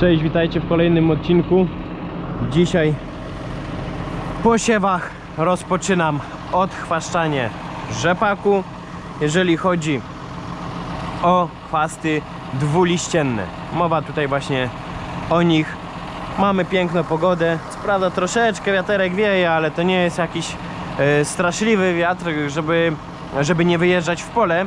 Cześć, witajcie w kolejnym odcinku. Dzisiaj po siewach rozpoczynam odchwaszczanie rzepaku, jeżeli chodzi o chwasty dwuliścienne. Mowa tutaj właśnie o nich. Mamy piękną pogodę. Co prawda troszeczkę wiaterek wieje, ale to nie jest jakiś e, straszliwy wiatr, żeby, żeby nie wyjeżdżać w pole. E,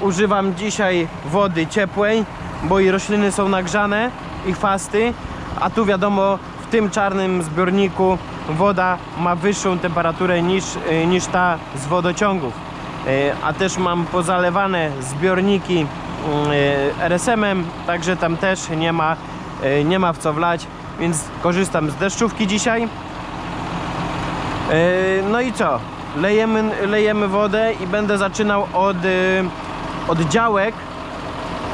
używam dzisiaj wody ciepłej, bo i rośliny są nagrzane i chwasty, a tu wiadomo w tym czarnym zbiorniku woda ma wyższą temperaturę niż, e, niż ta z wodociągów. E, A też mam pozalewane zbiorniki e, RSM-em, także tam też nie ma, nie ma w co wlać, więc korzystam z deszczówki dzisiaj. No i co? Lejemy, lejemy wodę i będę zaczynał od, od działek,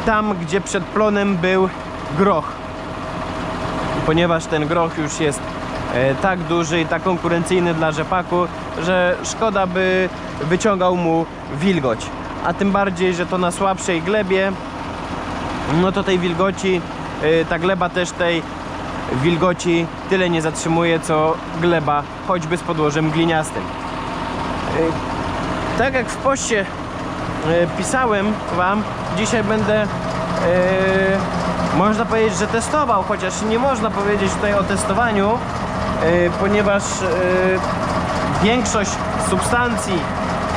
tam gdzie przed plonem był groch. Ponieważ ten groch już jest e, tak duży i tak konkurencyjny dla rzepaku, że szkoda by wyciągał mu wilgoć. A tym bardziej, że to na słabszej glebie, no to tej wilgoci, e, ta gleba też tej wilgoci tyle nie zatrzymuje, co gleba, choćby z podłożem gliniastym. E, Tak jak w poście pisałem Wam, dzisiaj będę, e, można powiedzieć, że testował, chociaż nie można powiedzieć tutaj o testowaniu, e, ponieważ e, większość substancji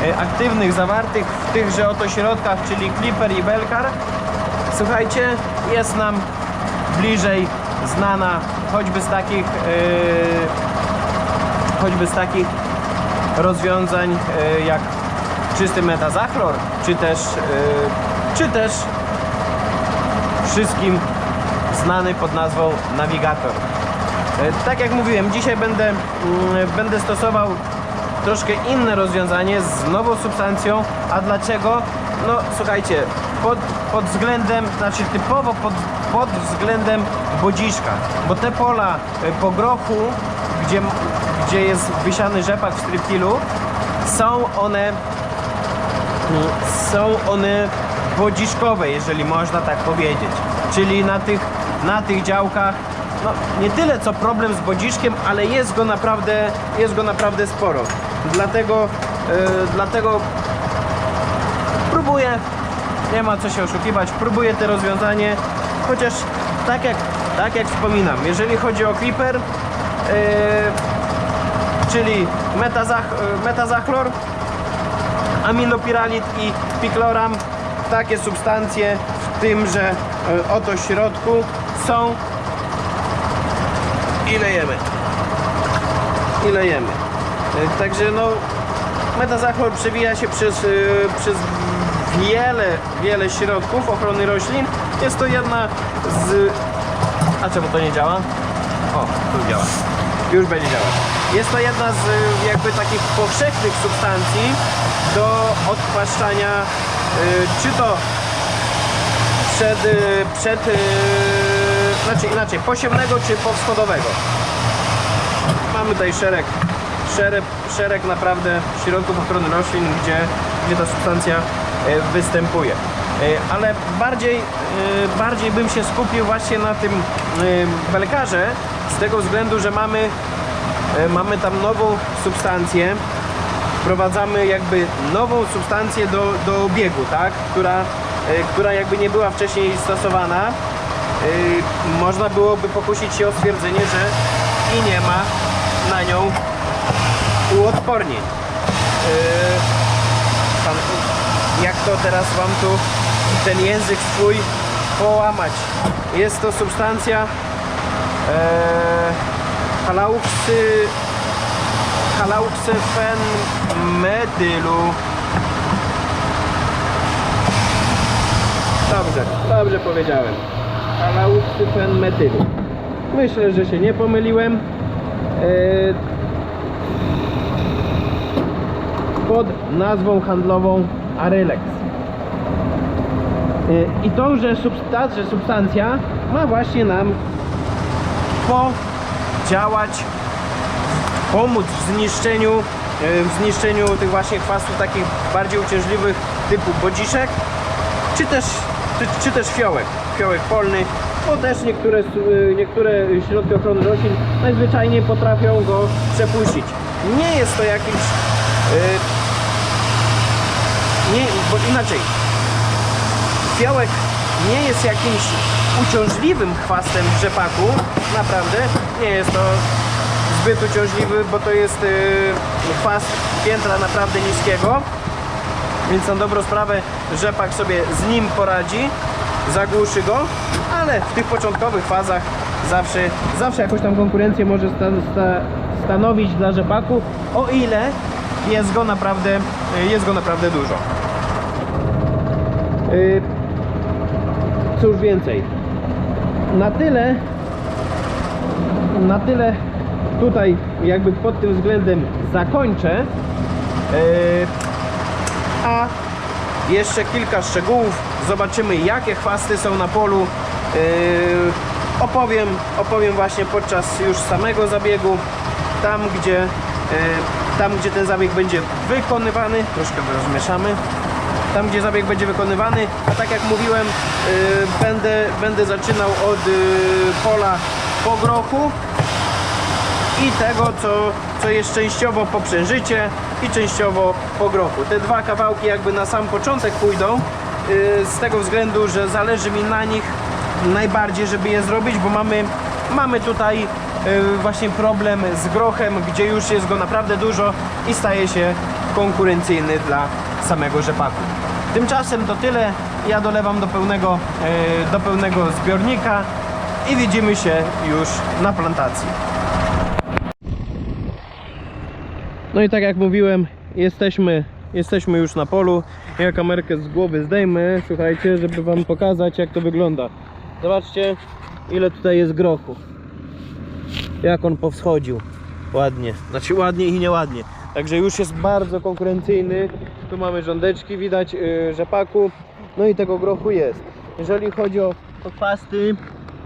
e, aktywnych zawartych w tychże oto środkach, czyli Clipper i Belkar, słuchajcie, jest nam bliżej znana choćby z takich e, choćby z takich rozwiązań e, jak czysty metazachlor, czy też, e, czy też wszystkim znany pod nazwą nawigator. E, Tak jak mówiłem, dzisiaj będę, mm, będę stosował troszkę inne rozwiązanie z nową substancją. A dlaczego? No słuchajcie, pod, pod względem, znaczy typowo pod, pod względem bodziszka, bo te pola e, po grochu, gdzie, gdzie jest wysiany rzepak w striptilu, są one są one bodziszkowe, jeżeli można tak powiedzieć. Czyli na tych, na tych działkach no, nie tyle co problem z bodziszkiem, ale jest go naprawdę, jest go naprawdę sporo. Dlatego, yy, dlatego próbuję, nie ma co się oszukiwać, próbuję te rozwiązanie, chociaż tak jak, tak jak wspominam, jeżeli chodzi o Clipper, yy, czyli metazach, yy, metazachlor, aminopiralit i pikloram takie substancje w tymże e, oto środku są i lejemy i lejemy E, także no metazachlor przewija się przez, e, przez wiele, wiele środków ochrony roślin jest to jedna z a czemu to nie działa? O, tu działa już będzie działać. Jest to jedna z jakby takich powszechnych substancji do odchwaszczania, y, czy to przed, y, przed y, znaczy inaczej, posiewnego czy powschodowego. Mamy tutaj szereg, szereg, szereg naprawdę środków ochrony roślin, gdzie, gdzie ta substancja y, występuje. Y, Ale bardziej, y, bardziej bym się skupił właśnie na tym y, belkarze, z tego względu, że mamy, mamy tam nową substancję, wprowadzamy jakby nową substancję do, do obiegu, tak? która, e, która jakby nie była wcześniej stosowana. E, Można byłoby pokusić się o stwierdzenie, że i nie ma na nią uodpornień. E, jak to teraz Wam tu ten język swój połamać? Jest to substancja halauksy halauksyfen metylu Dobrze, dobrze powiedziałem. Halauksyfen metylu Myślę, że się nie pomyliłem. Eee, pod nazwą handlową Arylex. Eee, i tą, że substancja, że substancja ma właśnie nam podziałać, pomóc w zniszczeniu, w zniszczeniu tych właśnie chwastów takich bardziej uciążliwych typu bodziszek, czy też, czy, czy też fiołek, fiołek polny, bo też niektóre, y, niektóre środki ochrony roślin najzwyczajniej potrafią go przepuścić. Nie jest to jakimś... y, nie, bo inaczej, fiołek nie jest jakimś uciążliwym chwastem rzepaku, naprawdę nie jest to zbyt uciążliwy, bo to jest yy, chwast piętra naprawdę niskiego, więc na dobrą sprawę rzepak sobie z nim poradzi, zagłuszy go, ale w tych początkowych fazach zawsze, zawsze jakąś tam konkurencję może sta, sta, stanowić dla rzepaku, o ile jest go naprawdę, jest go naprawdę dużo. Yy, cóż więcej. Na tyle na tyle tutaj jakby pod tym względem zakończę. Yy, a jeszcze kilka szczegółów. Zobaczymy jakie chwasty są na polu. Yy, opowiem, opowiem właśnie podczas już samego zabiegu. Tam gdzie, yy, tam gdzie ten zabieg będzie wykonywany. Troszkę rozmieszamy tam gdzie zabieg będzie wykonywany, a tak jak mówiłem będę, będę zaczynał od pola po grochu i tego co, co jest częściowo po przężycie i częściowo po grochu. Te dwa kawałki jakby na sam początek pójdą y, z tego względu, że zależy mi na nich najbardziej, żeby je zrobić, bo mamy, mamy tutaj y, właśnie problem z grochem, gdzie już jest go naprawdę dużo i staje się konkurencyjny dla samego rzepaku. Tymczasem to tyle. Ja dolewam do pełnego, y, do pełnego zbiornika i widzimy się już na plantacji. No i tak jak mówiłem, jesteśmy, jesteśmy już na polu. Ja kamerkę z głowy zdejmę, słuchajcie, żeby wam pokazać jak to wygląda. Zobaczcie ile tutaj jest grochu. Jak on powschodził. Ładnie. Znaczy ładnie i nieładnie. Także już jest bardzo konkurencyjny. Tu mamy rządeczki, widać yy, rzepaku. No i tego grochu jest. Jeżeli chodzi o, o chwasty,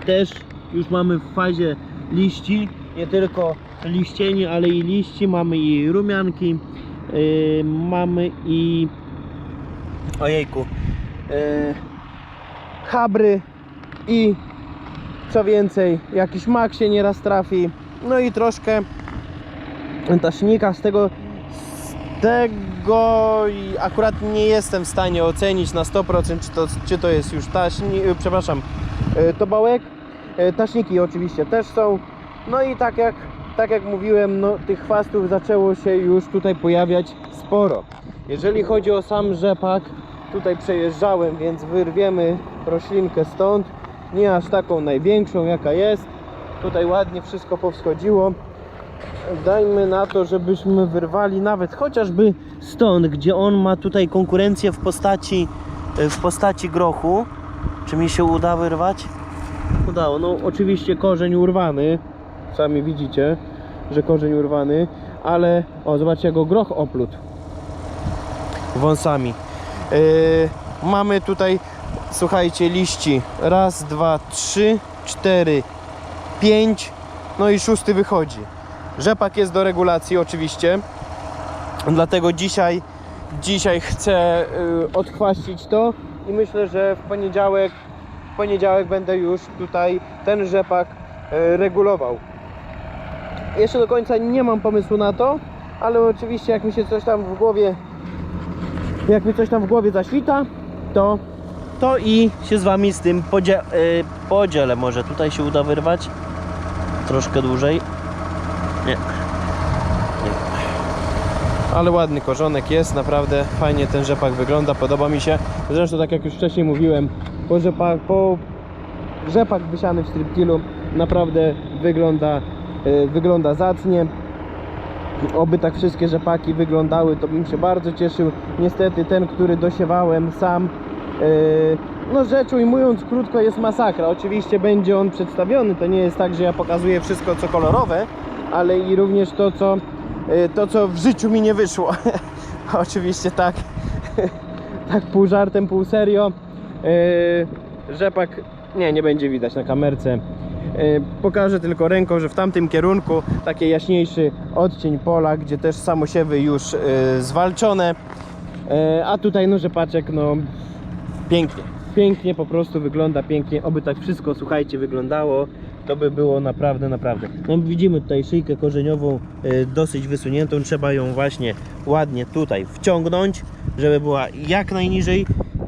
też już mamy w fazie liści. Nie tylko liścieni, ale i liści. Mamy i rumianki. Yy, mamy i ojejku yy, chabry i co więcej jakiś mak się nieraz trafi no i troszkę taśnika z tego z tego akurat nie jestem w stanie ocenić na 100% czy to, czy to jest już taśnik, przepraszam yy, tobałek Yy, taśniki oczywiście też są no i tak jak tak jak mówiłem no tych chwastów zaczęło się już tutaj pojawiać sporo. Jeżeli chodzi o sam rzepak tutaj przejeżdżałem więc wyrwiemy roślinkę stąd. Nie aż taką największą jaka jest. Tutaj ładnie wszystko powschodziło. Dajmy na to, żebyśmy wyrwali nawet chociażby stąd, gdzie on ma tutaj konkurencję w postaci w postaci grochu. Czy mi się uda wyrwać? udało, no oczywiście korzeń urwany sami widzicie, że korzeń urwany ale, o zobaczcie go groch oplótł. Wąsami. Yy, mamy tutaj słuchajcie liści. Raz, dwa, trzy, cztery, pięć no i szósty wychodzi. Rzepak jest do regulacji oczywiście. Dlatego dzisiaj dzisiaj chcę y, odchwaścić to i myślę, że w poniedziałek w poniedziałek będę już tutaj ten rzepak y, regulował jeszcze do końca nie mam pomysłu na to ale oczywiście jak mi się coś tam w głowie jak mi coś tam w głowie zaświta, to, to i się z wami z tym podzie yy, podzielę. Może tutaj się uda wyrwać troszkę dłużej. Nie. Nie. Ale ładny korzonek jest, naprawdę fajnie ten rzepak wygląda, podoba mi się. Zresztą tak jak już wcześniej mówiłem, po, rzepak, po rzepak wysiany w striptilu naprawdę wygląda, wygląda zacnie. Oby tak wszystkie rzepaki wyglądały, to bym się bardzo cieszył. Niestety ten, który dosiewałem sam, yy, no rzecz ujmując krótko jest masakra. Oczywiście będzie on przedstawiony, to nie jest tak, że ja pokazuję wszystko co kolorowe, ale i również to, co, yy, to, co w życiu mi nie wyszło. Oczywiście tak, tak pół żartem, pół serio. Rzepak, nie, nie będzie widać na kamerce. Yy, Pokażę tylko ręką, że w tamtym kierunku taki jaśniejszy odcień pola, gdzie też samosiewy już yy, zwalczone. Yy, A tutaj no rzepaczek no pięknie. pięknie po prostu wygląda, pięknie, oby tak wszystko, słuchajcie, wyglądało, to by było naprawdę, naprawdę. No widzimy tutaj szyjkę korzeniową dosyć wysuniętą, trzeba ją właśnie ładnie tutaj wciągnąć, żeby była jak najniżej.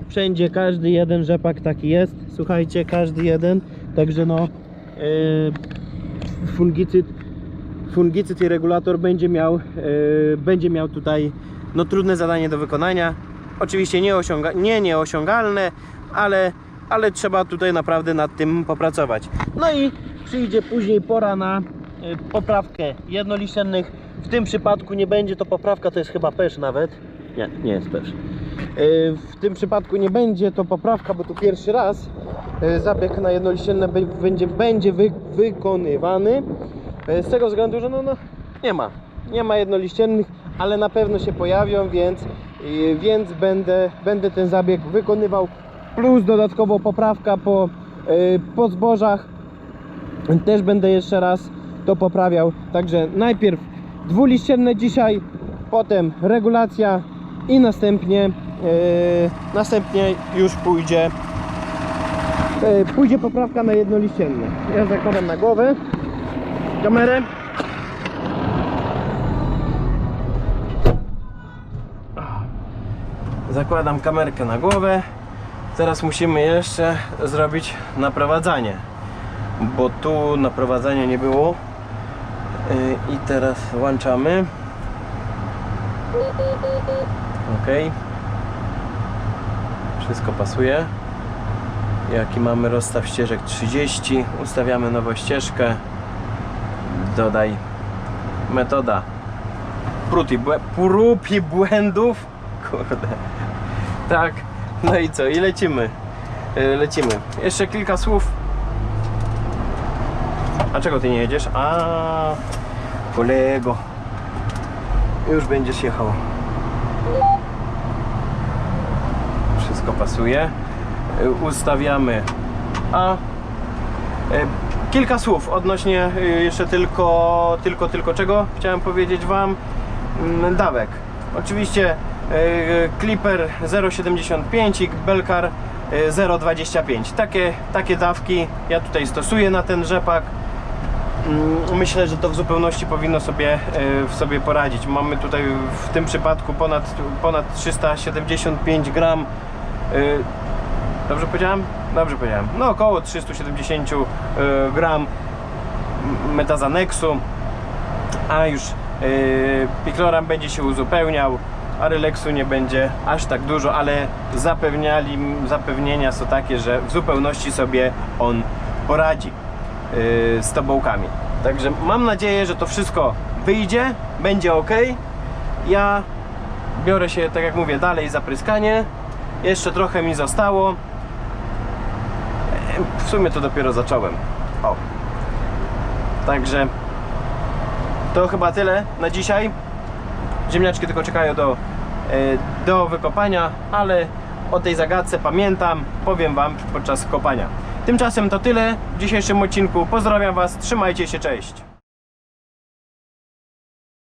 Wszędzie każdy jeden rzepak taki jest, słuchajcie, każdy jeden, także no fungicyd fungicyd i regulator będzie miał, yy, będzie miał tutaj no, trudne zadanie do wykonania. Oczywiście nie, osiąga, nie nieosiągalne, ale, ale trzeba tutaj naprawdę nad tym popracować. No i przyjdzie później pora na yy, poprawkę jednoliściennych. W tym przypadku nie będzie to poprawka, to jest chyba pesz nawet. Nie, nie jest pesz. Yy, w tym przypadku nie będzie to poprawka, bo tu pierwszy raz yy, zabieg na jednoliścienne be- będzie, będzie wy, wykonywany. E, Z tego względu, że no, no nie ma. Nie ma jednoliściennych, ale na pewno się pojawią, więc, i- więc będę, będę ten zabieg wykonywał. Plus dodatkowo poprawka po, e, po zbożach. Też będę jeszcze raz to poprawiał. Także najpierw dwuliścienne dzisiaj, potem regulacja i następnie, e, następnie już pójdzie e, pójdzie poprawka na jednoliścienne. Ja zakładam na głowę kamerę. Zakładam kamerkę na głowę. Teraz musimy jeszcze zrobić naprowadzanie, bo tu naprowadzania nie było. Yy, I teraz włączamy. Ok. Wszystko pasuje. Jaki mamy rozstaw ścieżek? 30. Ustawiamy nową ścieżkę. Dodaj metoda. Prób i, błędów? Kurde. Tak. No i co? I lecimy. Y, lecimy. Jeszcze kilka słów. A czego ty nie jedziesz? a kolego. Już będziesz jechał. Wszystko pasuje ustawiamy a E, Kilka słów odnośnie y, jeszcze tylko, tylko, tylko czego chciałem powiedzieć Wam. Mm, Dawek. Oczywiście e, Clipper 0,75 i Belkar e, 0,25. Takie, takie dawki ja tutaj stosuję na ten rzepak. Mm, Myślę, że to w zupełności powinno sobie, w sobie poradzić. Mamy tutaj w tym przypadku ponad, ponad 375 gram Dobrze powiedziałem? Dobrze powiedziałem. No około 370 y, gram metazaneksu, a już y, pikloram będzie się uzupełniał, a releksu nie będzie aż tak dużo, ale zapewniali, zapewnienia są takie, że w zupełności sobie on poradzi y, z tobołkami. Także mam nadzieję, że to wszystko wyjdzie, będzie ok. Ja biorę się, tak jak mówię, dalej za pryskanie. Jeszcze trochę mi zostało. W sumie to dopiero zacząłem. O. Także to chyba tyle na dzisiaj. Ziemniaczki tylko czekają do, e, do wykopania, ale o tej zagadce pamiętam, powiem Wam podczas kopania. Tymczasem to tyle w dzisiejszym odcinku. Pozdrawiam Was, trzymajcie się, cześć.